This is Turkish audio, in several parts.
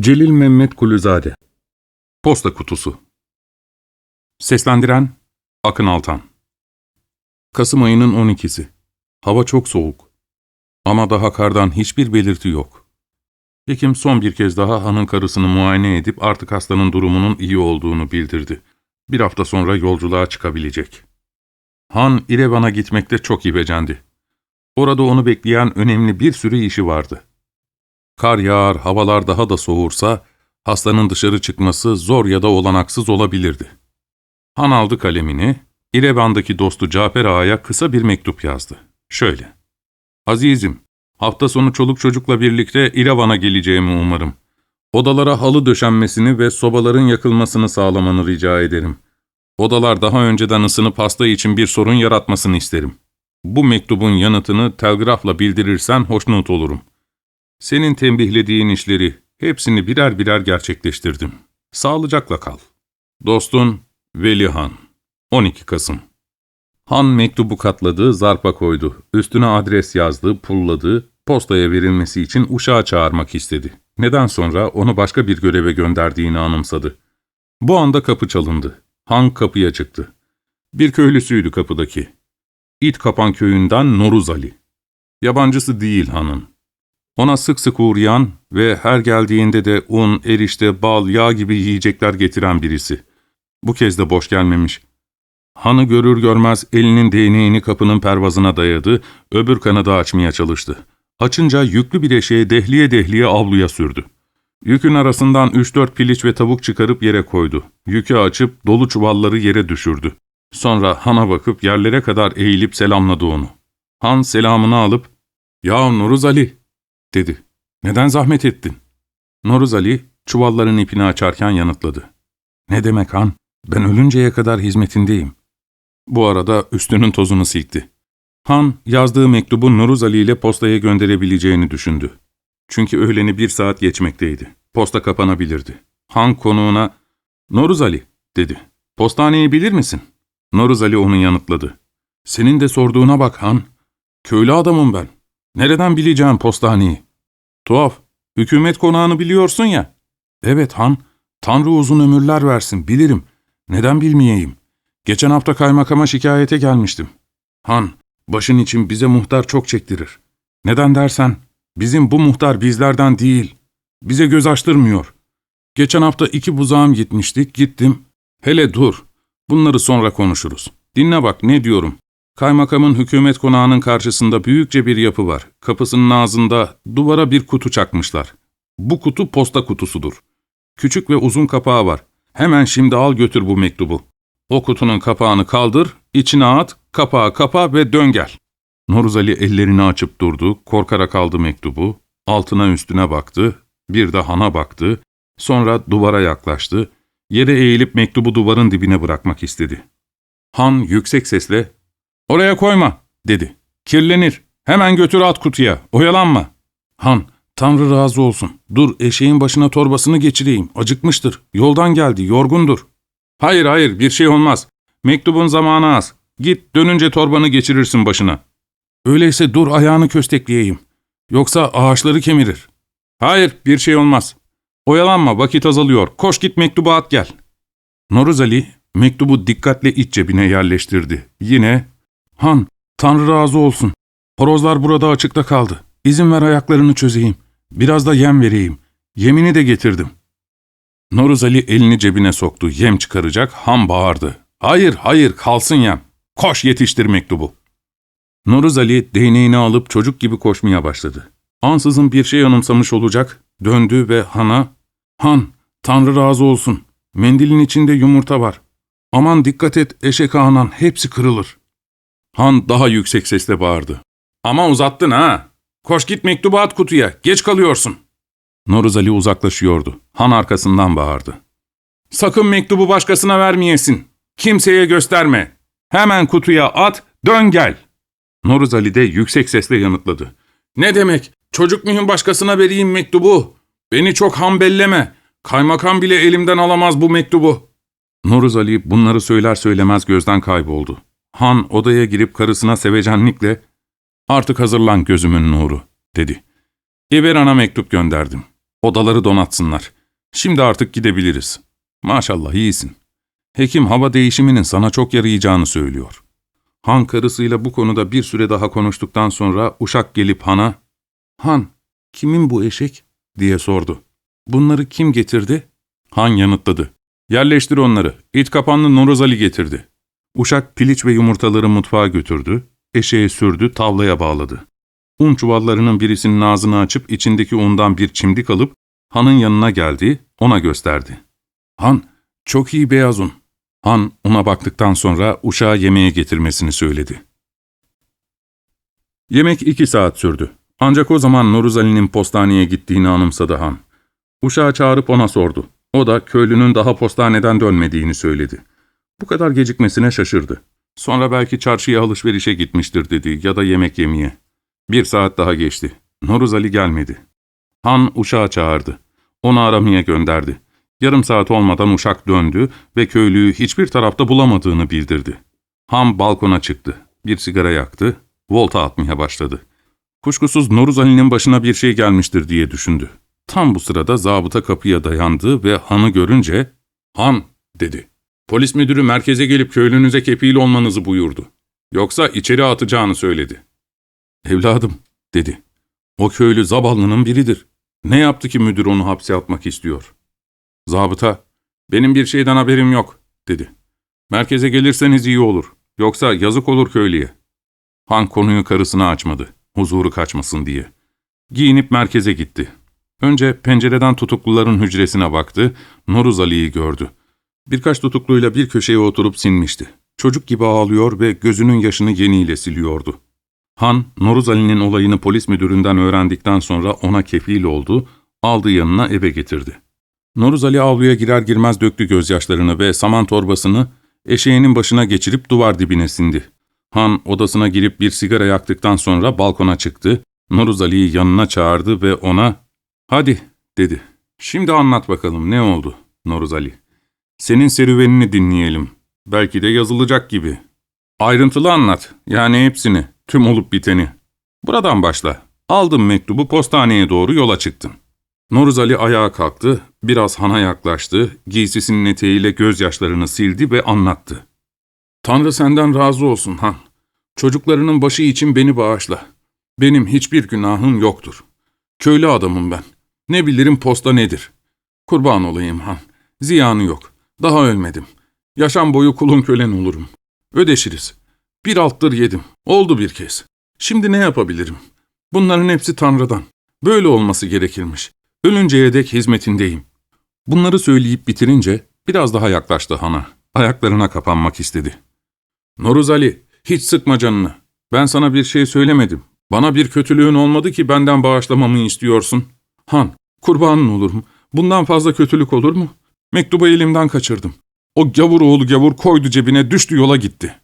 Celil Mehmet Kuluzade Posta Kutusu Seslendiren Akın Altan Kasım ayının 12'si. Hava çok soğuk. Ama daha kardan hiçbir belirti yok. Hekim son bir kez daha hanın karısını muayene edip artık hastanın durumunun iyi olduğunu bildirdi. Bir hafta sonra yolculuğa çıkabilecek. Han İrevan'a gitmekte çok ibecendi. Orada onu bekleyen önemli bir sürü işi vardı. Kar yağar, havalar daha da soğursa, hastanın dışarı çıkması zor ya da olanaksız olabilirdi. Han aldı kalemini, İrevan'daki dostu Cafer Ağa'ya kısa bir mektup yazdı. Şöyle. Azizim, hafta sonu çoluk çocukla birlikte İrevan'a geleceğimi umarım. Odalara halı döşenmesini ve sobaların yakılmasını sağlamanı rica ederim. Odalar daha önceden ısınıp hasta için bir sorun yaratmasını isterim. Bu mektubun yanıtını telgrafla bildirirsen hoşnut olurum. Senin tembihlediğin işleri hepsini birer birer gerçekleştirdim. Sağlıcakla kal. Dostun Veli Han 12 Kasım Han mektubu katladı, zarpa koydu. Üstüne adres yazdı, pulladı, postaya verilmesi için uşağı çağırmak istedi. Neden sonra onu başka bir göreve gönderdiğini anımsadı. Bu anda kapı çalındı. Han kapıya çıktı. Bir köylüsüydü kapıdaki. İt Kapan köyünden Noruz Ali. Yabancısı değil hanın. Ona sık sık uğrayan ve her geldiğinde de un, erişte, bal, yağ gibi yiyecekler getiren birisi. Bu kez de boş gelmemiş. Hanı görür görmez elinin değneğini kapının pervazına dayadı, öbür kanadı açmaya çalıştı. Açınca yüklü bir eşeğe dehliye dehliye avluya sürdü. Yükün arasından üç dört piliç ve tavuk çıkarıp yere koydu. Yükü açıp dolu çuvalları yere düşürdü. Sonra Han'a bakıp yerlere kadar eğilip selamladı onu. Han selamını alıp, ''Ya Nuruz Ali'' dedi. ''Neden zahmet ettin?'' Noruz Ali çuvalların ipini açarken yanıtladı. ''Ne demek Han? Ben ölünceye kadar hizmetindeyim.'' Bu arada üstünün tozunu silkti. Han yazdığı mektubu Noruz Ali ile postaya gönderebileceğini düşündü. Çünkü öğleni bir saat geçmekteydi. Posta kapanabilirdi. Han konuğuna ''Noruz Ali'' dedi. ''Postaneyi bilir misin?'' Noruz Ali onu yanıtladı. ''Senin de sorduğuna bak Han. Köylü adamım ben. Nereden bileceğim postaneyi? Tuhaf. Hükümet konağını biliyorsun ya. Evet Han. Tanrı uzun ömürler versin. Bilirim. Neden bilmeyeyim? Geçen hafta kaymakama şikayete gelmiştim. Han, başın için bize muhtar çok çektirir. Neden dersen, bizim bu muhtar bizlerden değil. Bize göz açtırmıyor. Geçen hafta iki buzağım gitmiştik, gittim. Hele dur, bunları sonra konuşuruz. Dinle bak ne diyorum. Kaymakamın hükümet konağının karşısında büyükçe bir yapı var. Kapısının ağzında duvara bir kutu çakmışlar. Bu kutu posta kutusudur. Küçük ve uzun kapağı var. Hemen şimdi al götür bu mektubu. O kutunun kapağını kaldır, içine at, kapağı kapa ve dön gel. Noruz Ali ellerini açıp durdu, korkarak aldı mektubu, altına üstüne baktı, bir de hana baktı, sonra duvara yaklaştı, yere eğilip mektubu duvarın dibine bırakmak istedi. Han yüksek sesle, ''Oraya koyma.'' dedi. ''Kirlenir. Hemen götür at kutuya. Oyalanma.'' Han, ''Tanrı razı olsun. Dur eşeğin başına torbasını geçireyim. Acıkmıştır. Yoldan geldi. Yorgundur.'' ''Hayır hayır bir şey olmaz. Mektubun zamanı az. Git dönünce torbanı geçirirsin başına.'' ''Öyleyse dur ayağını köstekleyeyim. Yoksa ağaçları kemirir.'' ''Hayır bir şey olmaz. Oyalanma vakit azalıyor. Koş git mektubu at gel.'' Noruz Ali mektubu dikkatle iç cebine yerleştirdi. Yine Han, Tanrı razı olsun. Horozlar burada açıkta kaldı. İzin ver ayaklarını çözeyim. Biraz da yem vereyim. Yemini de getirdim. Noruz Ali elini cebine soktu. Yem çıkaracak. Han bağırdı. Hayır, hayır, kalsın yem. Koş yetiştir mektubu. Noruz Ali değneğini alıp çocuk gibi koşmaya başladı. Ansızın bir şey anımsamış olacak. Döndü ve Han'a, Han, Tanrı razı olsun. Mendilin içinde yumurta var. Aman dikkat et eşek ağanan hepsi kırılır. Han daha yüksek sesle bağırdı. Ama uzattın ha. Koş git mektubu at kutuya. Geç kalıyorsun. Noruz Ali uzaklaşıyordu. Han arkasından bağırdı. Sakın mektubu başkasına vermeyesin. Kimseye gösterme. Hemen kutuya at, dön gel. Noruz Ali de yüksek sesle yanıtladı. Ne demek? Çocuk muyum başkasına vereyim mektubu? Beni çok hambelleme. Kaymakam bile elimden alamaz bu mektubu. Noruz Ali bunları söyler söylemez gözden kayboldu. Han odaya girip karısına sevecenlikle ''Artık hazırlan gözümün nuru'' dedi. ''İberan'a mektup gönderdim. Odaları donatsınlar. Şimdi artık gidebiliriz. Maşallah iyisin. Hekim hava değişiminin sana çok yarayacağını söylüyor. Han karısıyla bu konuda bir süre daha konuştuktan sonra uşak gelip Han'a, ''Han, kimin bu eşek?'' diye sordu. ''Bunları kim getirdi?'' Han yanıtladı. ''Yerleştir onları. İt kapanlı Noruz Ali getirdi.'' Uşak piliç ve yumurtaları mutfağa götürdü, eşeğe sürdü, tavlaya bağladı. Un çuvallarının birisinin ağzını açıp içindeki undan bir çimdik alıp Han'ın yanına geldi, ona gösterdi. Han, çok iyi beyaz un. Han una baktıktan sonra uşağa yemeğe getirmesini söyledi. Yemek iki saat sürdü. Ancak o zaman Noruz postaneye gittiğini anımsadı Han. Uşağı çağırıp ona sordu. O da köylünün daha postaneden dönmediğini söyledi. Bu kadar gecikmesine şaşırdı. Sonra belki çarşıya alışverişe gitmiştir dedi ya da yemek yemeye. Bir saat daha geçti. Noruz Ali gelmedi. Han uşağı çağırdı. Onu aramaya gönderdi. Yarım saat olmadan uşak döndü ve köylüyü hiçbir tarafta bulamadığını bildirdi. Han balkona çıktı. Bir sigara yaktı, volta atmaya başladı. Kuşkusuz Noruz Ali'nin başına bir şey gelmiştir diye düşündü. Tam bu sırada zabıta kapıya dayandı ve Han'ı görünce, ''Han'' dedi. ''Polis müdürü merkeze gelip köylünüze kefil olmanızı buyurdu. Yoksa içeri atacağını söyledi.'' ''Evladım'' dedi. ''O köylü zaballının biridir. Ne yaptı ki müdür onu hapse atmak istiyor?'' Zabıta, ''Benim bir şeyden haberim yok.'' dedi. ''Merkeze gelirseniz iyi olur. Yoksa yazık olur köylüye.'' Han konuyu karısına açmadı, huzuru kaçmasın diye. Giyinip merkeze gitti. Önce pencereden tutukluların hücresine baktı, Noruz Ali'yi gördü. Birkaç tutukluyla bir köşeye oturup sinmişti. Çocuk gibi ağlıyor ve gözünün yaşını yeniyle siliyordu. Han, Noruz Ali'nin olayını polis müdüründen öğrendikten sonra ona kefil oldu, aldı yanına eve getirdi. Noruz Ali avluya girer girmez döktü gözyaşlarını ve saman torbasını eşeğinin başına geçirip duvar dibine sindi. Han odasına girip bir sigara yaktıktan sonra balkona çıktı, Noruz Ali'yi yanına çağırdı ve ona ''Hadi'' dedi. ''Şimdi anlat bakalım ne oldu Noruz Ali? Senin serüvenini dinleyelim. Belki de yazılacak gibi. Ayrıntılı anlat, yani hepsini, tüm olup biteni. Buradan başla. Aldım mektubu postaneye doğru yola çıktın.'' Noruz Ali ayağa kalktı, biraz Han'a yaklaştı, giysisinin eteğiyle gözyaşlarını sildi ve anlattı. ''Tanrı senden razı olsun Han. Çocuklarının başı için beni bağışla. Benim hiçbir günahım yoktur. Köylü adamım ben. Ne bilirim posta nedir. Kurban olayım Han. Ziyanı yok. Daha ölmedim. Yaşam boyu kulun kölen olurum. Ödeşiriz. Bir alttır yedim. Oldu bir kez. Şimdi ne yapabilirim? Bunların hepsi Tanrı'dan. Böyle olması gerekirmiş. Ölünceye dek hizmetindeyim. Bunları söyleyip bitirince biraz daha yaklaştı Han'a. Ayaklarına kapanmak istedi. Noruz Ali, hiç sıkma canını. Ben sana bir şey söylemedim. Bana bir kötülüğün olmadı ki benden bağışlamamı istiyorsun. Han, kurbanın olurum. Bundan fazla kötülük olur mu? Mektubu elimden kaçırdım. O gavur oğlu gavur koydu cebine, düştü yola gitti.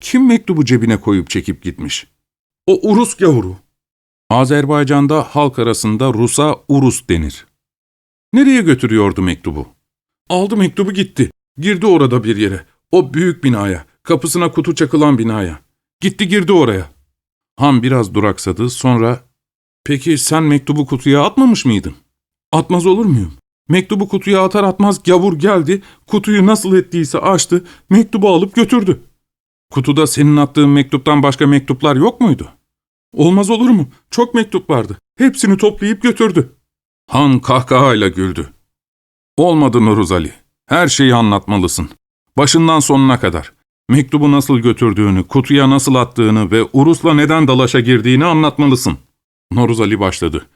Kim mektubu cebine koyup çekip gitmiş? O Urus gavuru. Azerbaycan'da halk arasında Rus'a Urus denir. Nereye götürüyordu mektubu? Aldı mektubu gitti. Girdi orada bir yere. O büyük binaya, kapısına kutu çakılan binaya. Gitti girdi oraya. Han biraz duraksadı, sonra... Peki sen mektubu kutuya atmamış mıydın? Atmaz olur muyum? Mektubu kutuya atar atmaz gavur geldi, kutuyu nasıl ettiyse açtı, mektubu alıp götürdü. Kutuda senin attığın mektuptan başka mektuplar yok muydu? Olmaz olur mu? Çok mektup vardı. Hepsini toplayıp götürdü. Han kahkahayla güldü. Olmadı Nuruz Ali. Her şeyi anlatmalısın. Başından sonuna kadar. Mektubu nasıl götürdüğünü, kutuya nasıl attığını ve Urus'la neden dalaşa girdiğini anlatmalısın. Noruz Ali başladı.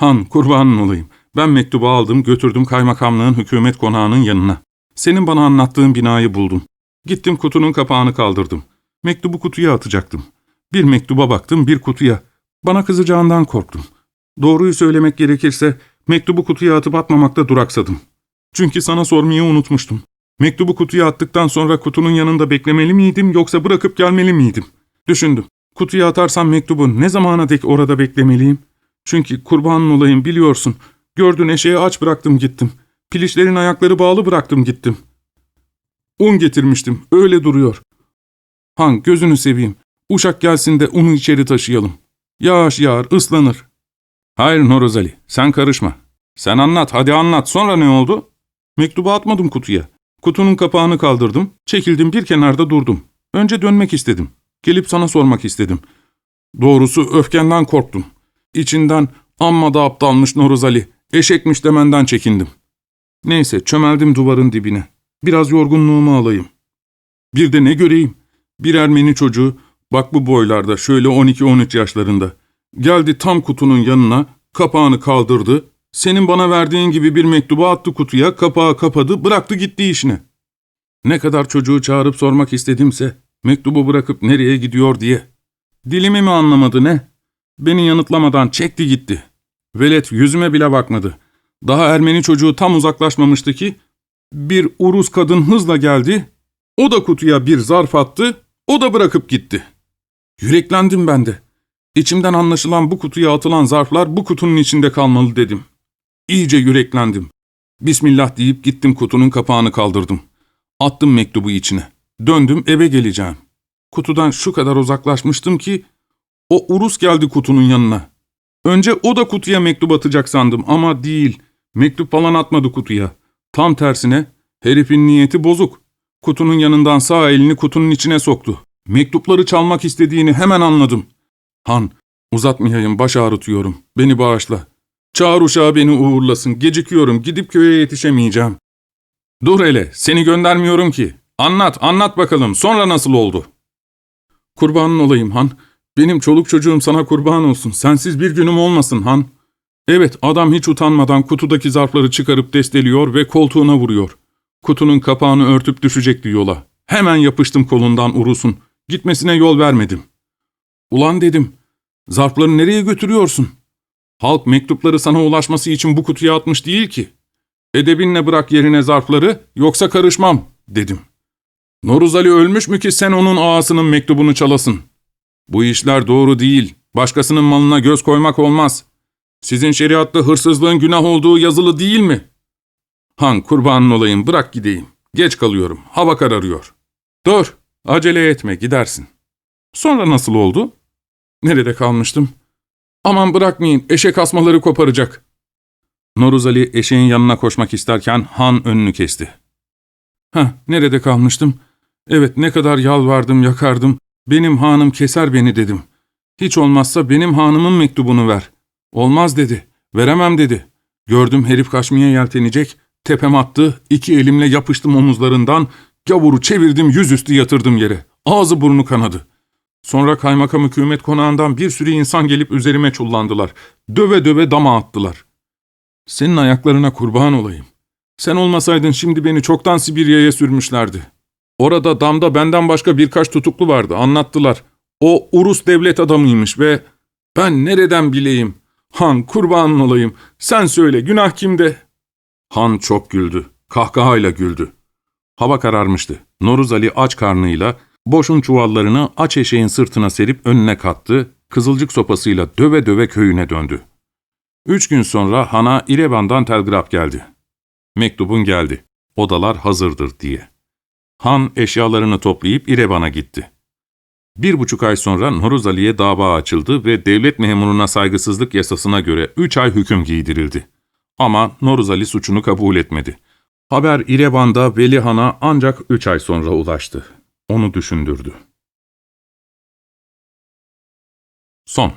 Han kurbanın olayım. Ben mektubu aldım götürdüm kaymakamlığın hükümet konağının yanına. Senin bana anlattığın binayı buldum. Gittim kutunun kapağını kaldırdım. Mektubu kutuya atacaktım. Bir mektuba baktım bir kutuya. Bana kızacağından korktum. Doğruyu söylemek gerekirse mektubu kutuya atıp atmamakta duraksadım. Çünkü sana sormayı unutmuştum. Mektubu kutuya attıktan sonra kutunun yanında beklemeli miydim yoksa bırakıp gelmeli miydim? Düşündüm. Kutuya atarsam mektubu ne zamana dek orada beklemeliyim? Çünkü kurbanın olayım biliyorsun. Gördün eşeği aç bıraktım gittim. Pilişlerin ayakları bağlı bıraktım gittim. Un getirmiştim öyle duruyor. Han gözünü seveyim. Uşak gelsin de unu içeri taşıyalım. Yağış yağar ıslanır. Hayır Noruz Ali sen karışma. Sen anlat, hadi anlat. Sonra ne oldu? Mektubu atmadım kutuya. Kutunun kapağını kaldırdım, çekildim bir kenarda durdum. Önce dönmek istedim. Gelip sana sormak istedim. Doğrusu öfkenden korktum. İçinden amma da aptalmış Noruz Ali, eşekmiş demenden çekindim. Neyse çömeldim duvarın dibine. Biraz yorgunluğumu alayım. Bir de ne göreyim? Bir Ermeni çocuğu, bak bu boylarda, şöyle 12-13 yaşlarında. Geldi tam kutunun yanına, kapağını kaldırdı, senin bana verdiğin gibi bir mektubu attı kutuya, kapağı kapadı, bıraktı gitti işine. Ne kadar çocuğu çağırıp sormak istedimse, mektubu bırakıp nereye gidiyor diye. Dilimi mi anlamadı ne? Beni yanıtlamadan çekti gitti. Velet yüzüme bile bakmadı. Daha Ermeni çocuğu tam uzaklaşmamıştı ki, bir Urus kadın hızla geldi, o da kutuya bir zarf attı, o da bırakıp gitti. Yüreklendim ben de. İçimden anlaşılan bu kutuya atılan zarflar bu kutunun içinde kalmalı dedim. İyice yüreklendim. Bismillah deyip gittim kutunun kapağını kaldırdım. Attım mektubu içine. Döndüm eve geleceğim. Kutudan şu kadar uzaklaşmıştım ki o Urus geldi kutunun yanına. Önce o da kutuya mektup atacak sandım ama değil. Mektup falan atmadı kutuya. Tam tersine herifin niyeti bozuk. Kutunun yanından sağ elini kutunun içine soktu. Mektupları çalmak istediğini hemen anladım. Han, uzatmayayım baş ağrıtıyorum. Beni bağışla. Çağır uşağı beni uğurlasın. Gecikiyorum. Gidip köye yetişemeyeceğim. Dur hele. Seni göndermiyorum ki. Anlat, anlat bakalım. Sonra nasıl oldu? Kurbanın olayım Han. Benim çoluk çocuğum sana kurban olsun. Sensiz bir günüm olmasın Han. Evet, adam hiç utanmadan kutudaki zarfları çıkarıp desteliyor ve koltuğuna vuruyor. Kutunun kapağını örtüp düşecekti yola. Hemen yapıştım kolundan Urus'un. Gitmesine yol vermedim. Ulan dedim, zarfları nereye götürüyorsun? Halk mektupları sana ulaşması için bu kutuya atmış değil ki. Edebinle bırak yerine zarfları, yoksa karışmam, dedim. Noruz Ali ölmüş mü ki sen onun ağasının mektubunu çalasın? Bu işler doğru değil. Başkasının malına göz koymak olmaz. Sizin şeriatta hırsızlığın günah olduğu yazılı değil mi? Han kurbanın olayım bırak gideyim. Geç kalıyorum. Hava kararıyor. Dur. Acele etme gidersin. Sonra nasıl oldu? Nerede kalmıştım? Aman bırakmayın eşek asmaları koparacak. Noruz Ali eşeğin yanına koşmak isterken Han önünü kesti. Heh nerede kalmıştım? Evet ne kadar yalvardım yakardım. Benim hanım keser beni dedim. Hiç olmazsa benim hanımın mektubunu ver. Olmaz dedi. Veremem dedi. Gördüm herif kaçmaya yeltenecek. Tepem attı. iki elimle yapıştım omuzlarından. Gavuru çevirdim yüzüstü yatırdım yere. Ağzı burnu kanadı. Sonra kaymakam hükümet konağından bir sürü insan gelip üzerime çullandılar. Döve döve dama attılar. Senin ayaklarına kurban olayım. Sen olmasaydın şimdi beni çoktan Sibirya'ya sürmüşlerdi. Orada damda benden başka birkaç tutuklu vardı, anlattılar. O Urus devlet adamıymış ve ben nereden bileyim? Han kurbanın olayım, sen söyle günah kimde? Han çok güldü, kahkahayla güldü. Hava kararmıştı. Noruz Ali aç karnıyla boşun çuvallarını aç eşeğin sırtına serip önüne kattı, kızılcık sopasıyla döve döve köyüne döndü. Üç gün sonra Han'a İrevan'dan telgraf geldi. Mektubun geldi, odalar hazırdır diye. Han eşyalarını toplayıp İrevan'a gitti. Bir buçuk ay sonra Noruz Ali'ye dava açıldı ve devlet memuruna saygısızlık yasasına göre üç ay hüküm giydirildi. Ama Noruz Ali suçunu kabul etmedi. Haber İrevan'da Veli Han'a ancak üç ay sonra ulaştı. Onu düşündürdü. Son